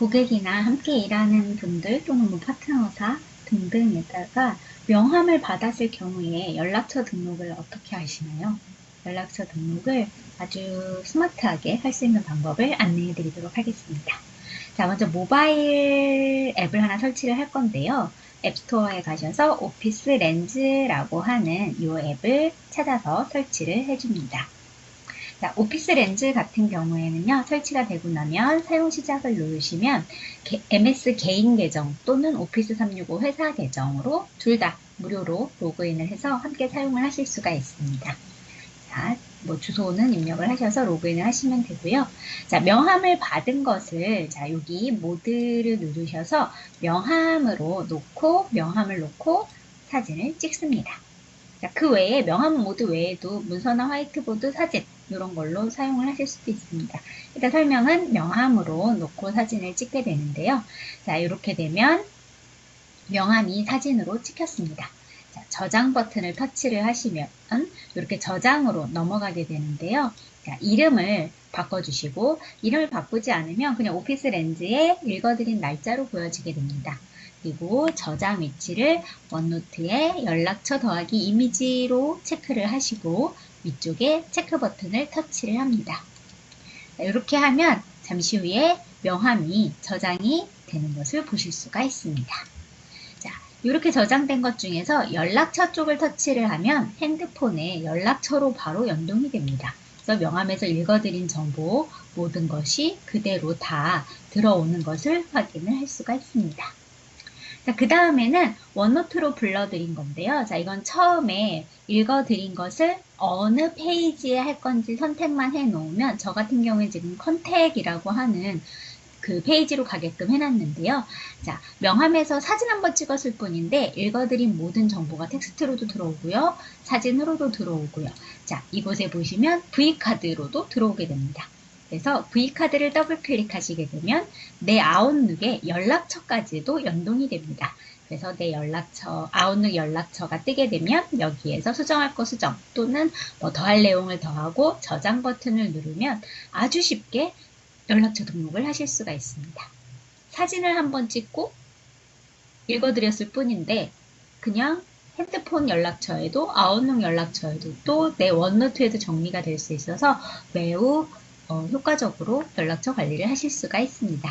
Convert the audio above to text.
고객이나 함께 일하는 분들 또는 뭐 파트너사 등등에다가 명함을 받았을 경우에 연락처 등록을 어떻게 하시나요? 연락처 등록을 아주 스마트하게 할 수 있는 방법을 안내해 드리도록 하겠습니다. 자, 먼저 모바일 앱을 하나 설치를 할 건데요. 앱스토어에 가셔서 오피스 렌즈라고 하는 이 앱을 찾아서 설치를 해줍니다. 자, 오피스 렌즈 같은 경우에는요, 설치가 되고 나면 사용 시작을 누르시면 게- MS 개인 계정 또는 오피스 365 회사 계정으로 둘 다 무료로 로그인을 해서 함께 사용을 하실 수가 있습니다. 자, 뭐 주소는 입력을 하셔서 로그인을 하시면 되고요. 자, 명함을 받은 것을 자, 여기 모드를 누르셔서 명함으로 놓고 명함을 놓고 사진을 찍습니다. 자, 그 외에 명함 모드 외에도 문서나 화이트보드 사진 이런 걸로 사용을 하실 수도 있습니다. 일단 설명은 명함으로 놓고 사진을 찍게 되는데요. 자, 이렇게 되면 명함이 사진으로 찍혔습니다. 자, 저장 버튼을 터치를 하시면 이렇게 저장으로 넘어가게 되는데요. 자, 이름을 바꿔주시고 이름을 바꾸지 않으면 그냥 오피스 렌즈에 읽어드린 날짜로 보여지게 됩니다. 그리고 저장 위치를 원노트에 연락처 더하기 이미지로 체크를 하시고 위쪽에 체크 버튼을 터치를 합니다. 자, 이렇게 하면 잠시 후에 명함이 저장이 되는 것을 보실 수가 있습니다. 자, 이렇게 저장된 것 중에서 연락처 쪽을 터치를 하면 핸드폰에 연락처로 바로 연동이 됩니다. 그래서 명함에서 읽어드린 정보 모든 것이 그대로 다 들어오는 것을 확인을 할 수가 있습니다. 자, 그 다음에는 원노트로 불러드린 건데요. 자, 이건 처음에 읽어드린 것을 어느 페이지에 할 건지 선택만 해 놓으면 저 같은 경우에 지금 컨택이라고 하는 그 페이지로 가게끔 해놨는데요. 자, 명함에서 사진 한 번 찍었을 뿐인데 읽어드린 모든 정보가 텍스트로도 들어오고요. 사진으로도 들어오고요. 자, 이곳에 보시면 V카드로도 들어오게 됩니다. 그래서 V카드를 더블 클릭하시게 되면 내 아웃룩에 연락처까지도 연동이 됩니다. 그래서 내 연락처, 아웃룩 연락처가 뜨게 되면 여기에서 수정할 거 수정 또는 뭐 더할 내용을 더하고 저장 버튼을 누르면 아주 쉽게 연락처 등록을 하실 수가 있습니다. 사진을 한번 찍고 읽어드렸을 뿐인데 그냥 핸드폰 연락처에도 아웃룩 연락처에도 또 내 원노트에도 정리가 될 수 있어서 매우 어, 효과적으로 연락처 관리를 하실 수가 있습니다.